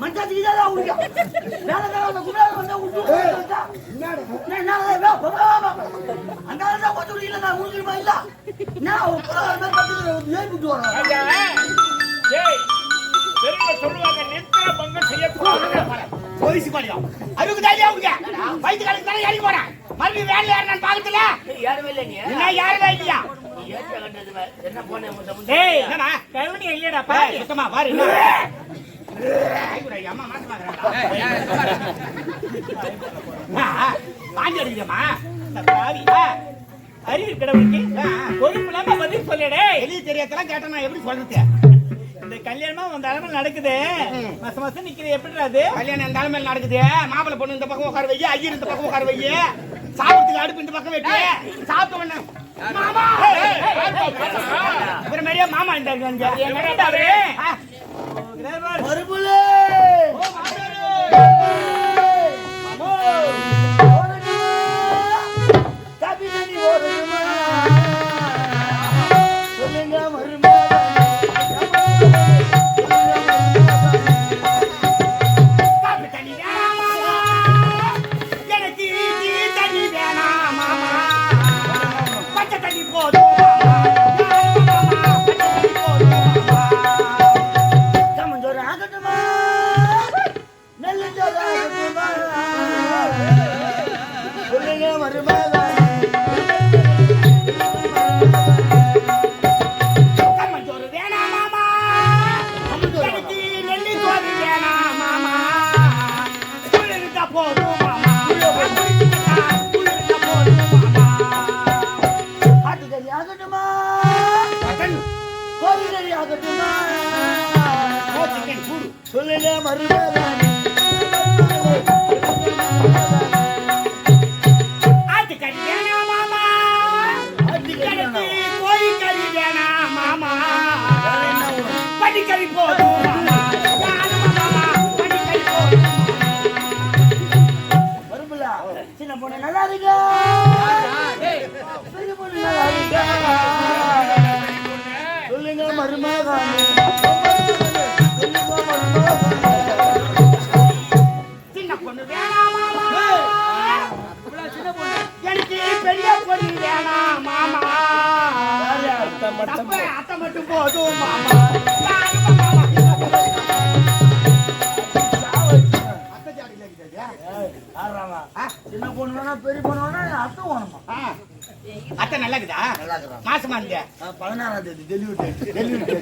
மச்சாத்துக்கு இதான் உரியா வேற வேற குடால வந்தா உண்டு என்ன அந்த தான் கொஞ்சம் இல்ல நான் உரியுமா இல்ல நான் உப்புற வந்தா பத்து ஏன் விட்டு வரேன் ஏய், பெரியவங்க சொல்லுவாங்க நித்திர பங்கம் செய்யக்கூடாது போயிச்சு பாடியா அதுக்கு தாலியா உங்க வயிற்று காலுக்கு தானே ஏறி போறேன் மறுபடியும் வேலை யாரு நான் பாக்கல யாருமே இல்ல நீ என்ன? யாருடா இல்லையா என்ன போனே முந்த டேய் என்னடா கருணி இல்லடா பாரு சுத்தமா பாரு அறிவு கடவுளுக்கு பொறுப்பு இல்லாம பதில் சொல்லடே வெளிய தெரியாதெல்லாம் கேட்டா நான் எப்படி சொல்றது இந்த கல்யாணமா உன் தலைமை நடக்குது மாசம் மாசம் நிக்கிற எப்படி அது கல்யாணம் எந்த மேல நடக்குது மாப்பிள்ளை பொண்ணு இந்த பக்கம் உட்கார வைய ஐயர் இந்த பக்கம் உட்கார வைய சாப்பிடுறதுக்கு அடுப்பு இந்த பக்கம் வெட்டி சாப்பிட்டு வேண்டாம் மாமா மாமா இந்த மறுபுலே சொல்லுங்க சின்ன பொண்ணு வேணா பெரிய பொண்ணு வேணா அத்தை வேணுமா. அத்தை நல்லா இருக்குதா மாசமா இருந்த பதினாறாம் தேதி டெலிவரி டெலிவரி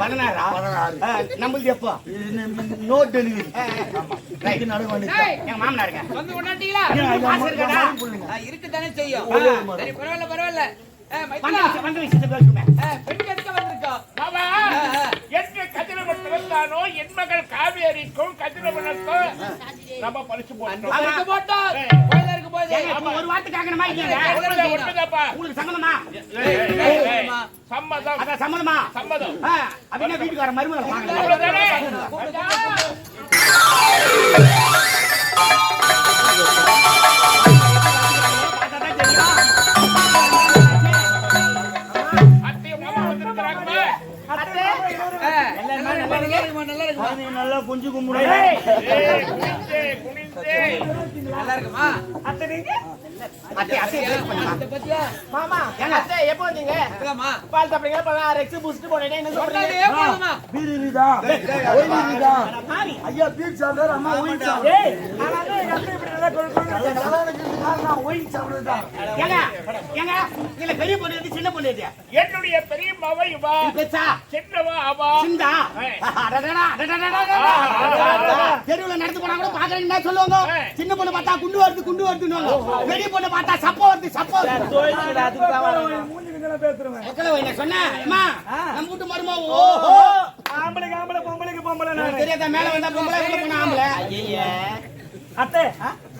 பதினாறா? பதினாறு. ஆ, நம்மளுது எப்போ? நோ டெலிவரி ரைட் நடுவு வந்துச்சு எங்க மாமனாருங்க வந்து கொண்டாட்டீங்களா? மாசம் இருக்கடா ஆ, இருக்குதானே செய்யும். ஆ. சரி பரவாயில்ல பரவாயில்ல. வந்த விஷயத்தை பேசுமே பெண் கெடுக்க வந்திருக்கோம் மாமா. என்று கதிரவன் பிறந்தானோ என் மகள் காவேரிக்கும் கதிரவனுக்கும் நம்ம பரிசு போட்டோம். பரிசு போட்டோம். ஒரு வார்த்தை கேட்கணுமா இல்லையா? உண்மைதா, உண்மைதாப்பா. உங்களுக்கு சம்மதமா. சம்மதம். அதான் சம்மதமா? சம்மதம். அப்படின்னா வீட்டுக்கு வர மருமகள் வாங்க. நல்லா இருக்குமா, குஞ்சு கும்பிடு நல்லா இருக்குமா அத்தை நீங்க? அத்தை, அத்தை, மாமா அத்தை எப்போ வந்தீங்க பால் சாப்பிடுங்க இப்ப நான் ரெக்ஸ் பூஸ்ட் போனேன் என்ன சொல்றீங்க பீர் இருக்குதா ஒயின் இருக்குதா ஐயா பீர் அம்மா நான் ஒயின் சாப்பிடுறதுதான் ஏங்க ஏங்க இதுல பெரிய பொண்ணு எது சின்ன பொண்ணு எது? என்னுடைய பெரிய மவ இவா பெருசா சின்னவா அவா? சிந்தா. தெருவுல நடந்து போனா கூட பாக்குறீங்கன்னா சொல்லுவாங்க. சின்ன பொண்ணு பார்த்தா குண்டு வருது குண்டு வருதுன்னு பெரிய பொண்ணு பார்த்தா சப்ப வருது சப்ப என்ன சொன்னேன் அம்மா நம்ம வீட்டு மருமா ஓஹோ. ஆம்பளைக்கு ஆம்பளை பொம்பளைக்கு பொம்பளை தெரியாதா மேல வந்தா பொம்பளை ஆம்பளை? அத்தை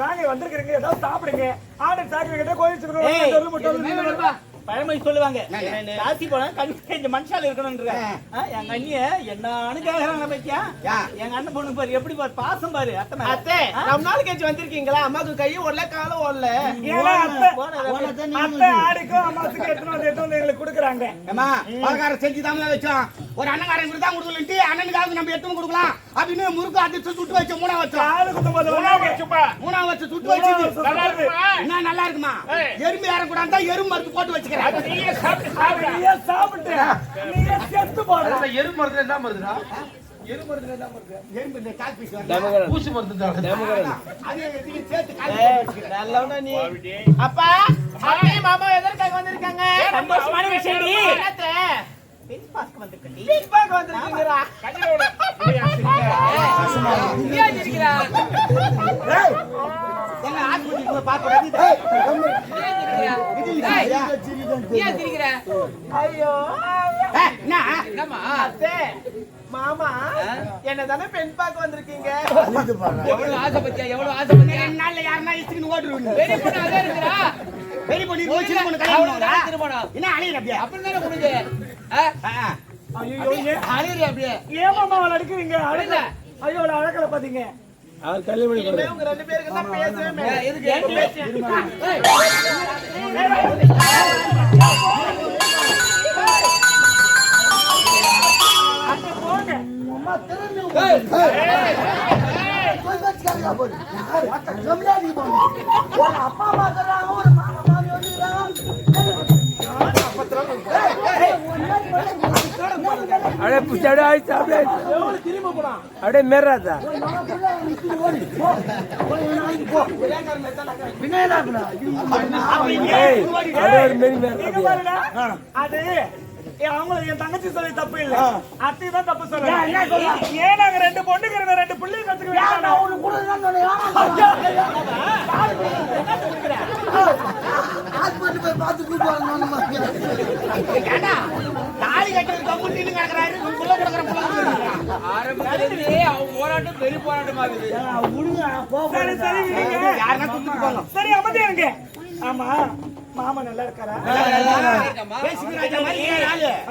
வாங்க வந்திருக்கிறீங்க. ஏதாவது சாப்பிடுங்க. ஆர்டர் சாப்பிடுங்க கோயில் ஏய், சொல்லு மட்டும் பழமொழி சொல்லுவாங்க? ராசி போனா கண் இந்த மனுஷால இருக்கணும்ன்ற. எங்க அண்ணிய என்னான்னு கேக்குறாங்க பத்தியா. எங்க அண்ணன் பொண்ணு பாரு எப்படி பாரு? பாசம் பாரு அத்தை மேல. அத்தை? ரொம்ப நாள் கழிச்சு வந்திருக்கீங்களா? அம்மாக்கு கையும் ஓடல காலும் ஏன்னா அத்தை ஆடிக்கும் அம்மாவுக்கு எத்தனை எத்தனை எங்களுக்கு கொடுக்குறாங்க. ஏமா பலகாரம் செஞ்சு தான் வச்சோம். ஒரு அண்ணங்காரன் தான் கொடுக்கலன்ட்டு அண்ணனுக்காவது நம்ம எடுத்து கொடுக்கலாம். அப்படின்னு முறுக்கு அதிர்ச்சி சுட்டு வச்சோம். மூணா. வச்சுப்பா. மூணா வச்சு சுட்டு வச்சு வச்சு நல்லா இருக்குமா? என்ன நல்லா இருக்குமா. எறும்பு ஏறக்கூடாது தான் எறும்பு மருந்து போட்டு வச்சுக்கிறேன். சாப்பிட்டு எரு மருந்து என்ன மருந்துடா? எறும்பு. அப்பா மாமா எதற்காக வந்திருக்காங்க? பெண் பார்க்க பெண் பார்க்க வந்திருக்கீங்களா? ஏய், பார்க்க கூடாது. ஐயோ. என்ன? அத்தை மாமா என்ன தானே பெண் பார்க்க வந்திருக்கீங்க? எவ்வளவு ஆசை பத்தியா எவ்வளவு ஆசை பத்தியா யாருன்னா இஸ்திரின்னு ஓட்டுருவீங்க. பெரிய பொண்ணு அதே இருக்கிறா பெரிய பொண்ணு பொண்ணு பண்ணுவாங்களா? திருமணம் என்ன அழியிற அப்படியே? அப்படி தானே முடிஞ்சு அழுகுறியா அப்படியே ஏமாமா அவளை அடிக்கிறீங்க அழகல. ஐயோ அவளை அழகல பாத்தீங்க. இனிமே உங்க ரெண்டு பேருக்கு தான் பேசவே ஏன்? பேச்சு? ஏய், அங்க போங்க. அம்மா திறந்து ஏய், போய் வச்சுக்காதீங்க போய். யாரு? மத்த கம்மியா நீ போங்க. ஒரு அப்பா அம்மா ஒரு அடே புடிச்சாடே ஆயிடுச்சு அப்படியே அப்படியே மேறாதா அது ஒரு மெரி மேல அது ஏ, அவங்க என் தங்கச்சி சொல்லி தப்பு இல்ல அத்தை தான் தப்பு? சொல்றாங்க ஏன் நாங்க ரெண்டு பொண்ணுங்க இருந்த ரெண்டு பிள்ளைங்க கூட்டு தாலி நின்னு கிடக்குறாரு, உன் புள்ள கொடுக்குற புள்ள அவன் போராட்டம் பெரிய போராட்டமா போ சரி சரி. யாருன்னா. சரி அமைதியா இருங்க. ஆமா. மாமா நல்லா இருக்காரா?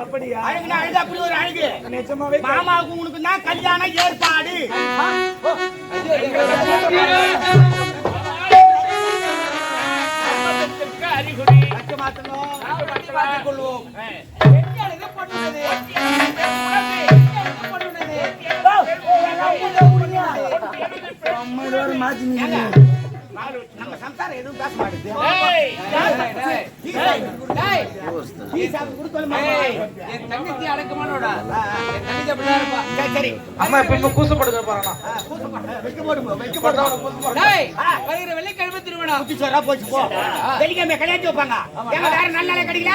அப்படியா? அழகுனா அப்படி ஒரு அழகு. நிஜமாவே மாமாவுக்கு உனக்கு தான் கல்யாண ஏற்பாடு. அறிகுறி கொள்வோம். ஏய், நம்ம சம்சாரம் எதுவும் பேச மாட்டேங்குது. என் தங்கச்சி அடக்கமானோடா என் தங்கச்சி அப்படிதான் இருப்பா. சரி, சரி. அம்மா இப்ப இப்ப வெள்ளிக்கிழமை போச்சு போ. கல்யாணம் வைப்பாங்க. வேற நல்ல நாளே கிடைக்கல?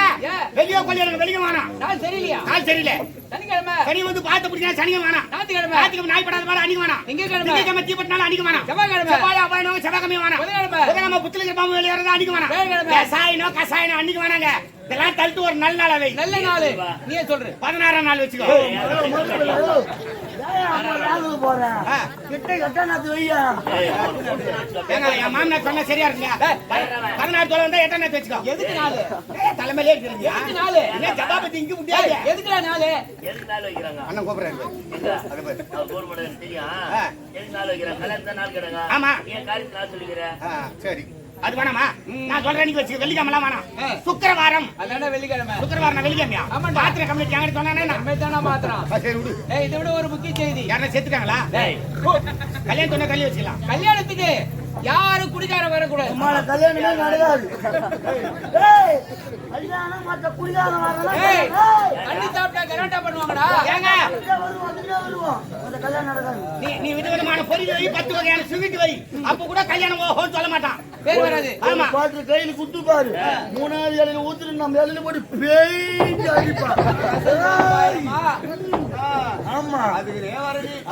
வெளியே வெளியே வேணாம். நான் சரியில்லையா நாள் சரியில்லை. சனிக்கிழமை சனி வந்து பார்த்து பிடிச்சா சனிக்கிழமை வேணாம். ஞாயிற்றுக்கிழமை ஞாயிற்றுக்கிழமை நாய் படாத மாதிரி அன்னைக்கு வேணாம். திங்கட்கிழமை. திங்கட்கிழமை தீப்பட்டினாலும் அன்னைக்கு வேணாம். செவ்வாய்க்கிழமை. செவ்வாய் அபாயனோ செவ்வாய்க்கிழமை வேணாம். புதன்கிழமை. புதன்கிழமை புத்தலிங்க பாம்பு வெளியேறது அன்னைக்கு வேணாம். வியாழக்கிழமை. கசாயினோ கசாயினோ அன்னைக்கு வேணாங்க. இதெல்லாம் ஒரு நல்ல நாளா. நல்ல நாள் நீயே சொல்ற பதினாறாம் நாள் வச்சுக்கோ. போறேன் கிட்ட கட்ட வையா என் மாமனார் சொன்னா சரியா இருக்குங்க. பதினாறு தொலை வந்தா எட்டாம் வச்சுக்கோ. எதுக்கு நாள் தலைமையிலே இருக்கிறீங்க. எதுக்கு நாளு? என்ன ஜபாபதி இங்க முடியாது. எதுக்கு நாள் எதுக்கு நாள் வைக்கிறாங்க அண்ணன் கூப்பிடுறாரு. தெரியும் எதுக்கு நாள் வைக்கிறாங்க கல்யாணம் நாள் கிடங்க ஆமா. ஏன் காரியத்து சொல்லிக்கிறேன் சரி அது வேணாமா? நான் சொல்றேன் நீங்க வச்சுக்க. வெள்ளிக்கிழமை வேணாம். சுக்கிரவாரம். அதான வெள்ளிக்கிழமை? சுக்கிரவாரம் வெள்ளிக்கிழமையா? ஆமாண்டா. பாத்திர கம்பெனி எங்கிட்ட சொன்னானே நான். நம்ம தானே மாத்திரம் சரி விடு. ஏய் இதை விட ஒரு முக்கிய செய்தி. யாரா செத்துட்டாங்களா கல்யாணம் சொன்ன கல்யாணம் வச்சுக்கலாம். கல்யாணத்துக்கு யாரும் குடிகாரம் வரக்கூடாது. உமால கல்யாணமே நடக்காது. ஏய், கல்யாணம் வரலாம் ஏய் சாப்பிட்டா பண்ணுவாங்கடா. ஏங்க. வருவோம் அதுலயே வருவோம். அந்த கல்யாணம் நடக்காது. நீ நீ விதவிதமான பொறி வை பத்து வகையான ஸ்வீட் வை. அப்ப கூட கல்யாணம் ஓஹோன்னு சொல்ல மாட்டான். பேர் வராது. ஆமா. பாத்து கையில குத்து பாரு. மூணாவது இலையில ஊத்துட்டு நம்ம இலையில போட்டு பேய்ட்டு அடிப்பான் ஏய், ஆமா.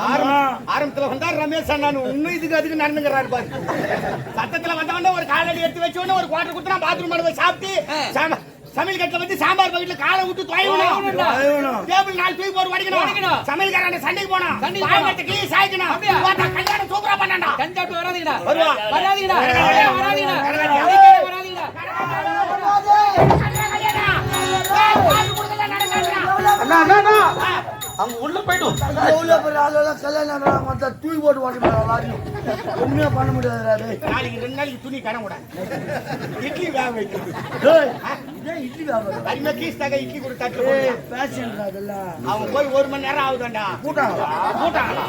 ஆரம்ப- ஆரம்பத்துல வந்தா ரமேஷ் அண்ணா இன்னும் இதுக்கு அதுக்கு நடந்துக்கிறாரு பாரு. சத்தத்துல வந்தவொடனே ஒரு காலடி எடுத்து வச்ச உடனே ஒரு குவாட்டர் குடுத்து நான் பாத்ரூம் போய் சாப்பிட்டு சமையல் கட்டில வந்து சாம்பார் பக்கெட்ல காலை விட்டு தொலைவணும் டேபிள் நாலு தூக்கி போட்டு வடிக்கணும் சமையல்காரன் சண்டைக்கு போனா பாயத்தை கிளீ சாய்க்கணும். வாடா கல்யாணம் சூப்பரா பண்ணடா கஞ்சாட்டு வராதீங்கடா. வராதீங்கடா. வராதீங்கடா. வராதீங்கடா. வராதீங்கடா. அண்ணா அண்ணா அவங்க உள்ள போயிடும் எவ்வளோ பெரிய ஆளெல்லாம் கல்யாணம் வந்தா தூக்கி போட்டு ஓட்டி எல்லாரையும். ஒண்ணுமே பண்ண முடியாதுடா டேய். நாளைக்கு ரெண்டு நாளைக்கு துணி கடை கூட இட்லி வேக வைக்கிறது இட்லி கீஸ் தக இட்லி கூட தட்டு அதெல்லாம். அவன் போய் ஒரு மணி நேரம் ஆகுதாண்டா கூட்டாங்களா? கூட்டாங்களா